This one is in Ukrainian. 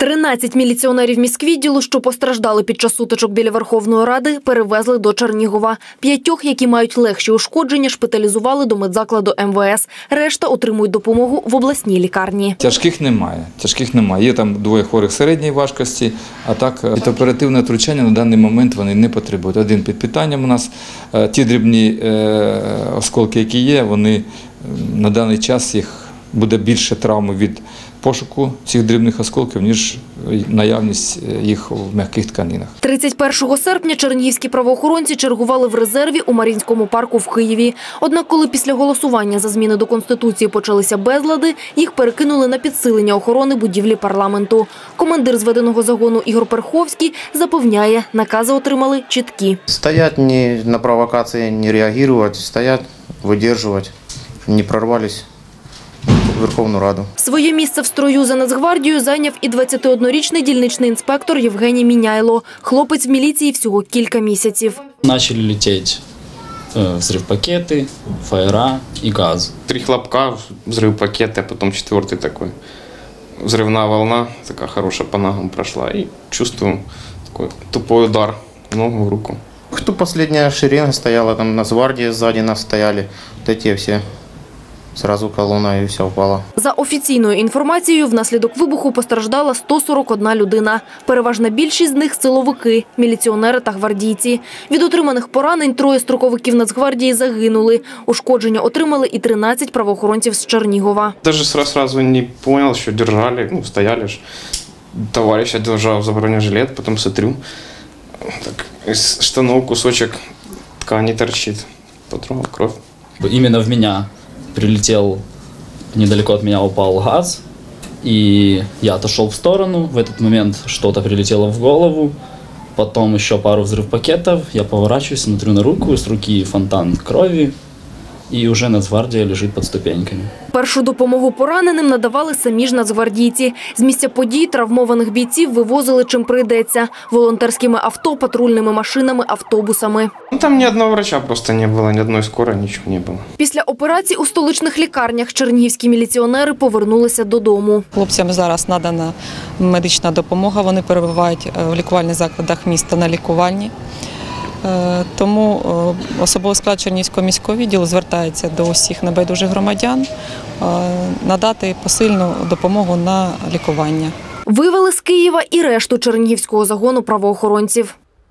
13 міліціонерів міськвідділу, що постраждали під час сутичок біля Верховної Ради, перевезли до Чернігова. П'ятьох, які мають легші ушкодження, шпиталізували до медзакладу МВС. Решта отримують допомогу в обласній лікарні. Тяжких немає. Тяжких немає. Є там двоє хворих середньої важкості, а так е, від оперативне втручання на даний момент вони не потребують. Один під питанням у нас. Е, Ті дрібні е, осколки, які є, вони е, на даний час їх буде більше травми від пошуку цих дрібних осколків, ніж наявність е, їх в м'яких тканинах. 31 серпня чернігівські правоохоронці чергували в резерві у Марінському парку в Києві. Однак, коли після голосування за зміни до Конституції почалися безлади, їх перекинули на підсилення охорони будівлі парламенту. Командир зведеного загону Ігор Перховський запевняє, накази отримали чіткі. Стоять не на провокации, не реагировать, стоять, выдерживать, не прорвались в Верховную Раду. Своє місце в строю за Нацгвардію зайняв і 21-річний дільничний інспектор Євгеній Міняйло. Хлопець в міліції всього кілька місяців. Начали лететь э, взрыв пакеты, фаера и газ. Три хлопка, взрыв пакета, потом четвертый такой. Взрывная волна, такая хорошая по ногам прошла. И чувствую такой тупой удар в ногу, в руку. Кто последняя шеренга стояла, там на гвардии сзади нас стояли, вот эти все. Сразу колонна и все упала. За офіційною інформацією, внаслідок вибуху постраждала 141 людина. Переважна більшість з них – силовики, міліціонери та гвардійці. Від отриманих поранень троє строковиків Нацгвардії загинули. Ушкодження отримали і 13 правоохоронців з Чернігова. Даже сразу, сразу не понял, что держали, ну, стояли ж. Товарищ одержал за бронежилет, потом смотрю, так, из штанов кусочек ткани торчит. Потрогал кровь. Именно в меня прилетел, недалеко от меня упал газ, и я отошел в сторону. В этот момент что-то прилетело в голову, потом еще пару взрыв пакетов. Я поворачиваюсь, смотрю на руку, с руки фонтан крови, и уже Нацгвардия лежит под ступеньками. Першу допомогу пораненим надавали самі ж нацгвардійці. З місця подій травмованих бійців вивозили чим прийдеться – волонтерськими авто, патрульними машинами, автобусами. Ну, там ни одного врача просто не было, ни одной скорой, ничего не было. Після операцій у столичних лікарнях чернігівські міліціонери повернулися додому. Хлопцям зараз надана медична допомога. Вони перебувають е, в лікувальних закладах міста на лікуванні. Е, Тому е, особовий склад Чернівського міського відділу звертається до усіх небайдужих громадян е, надати посильну допомогу на лікування. Вивели з Києва і решту чернігівського загону правоохоронців.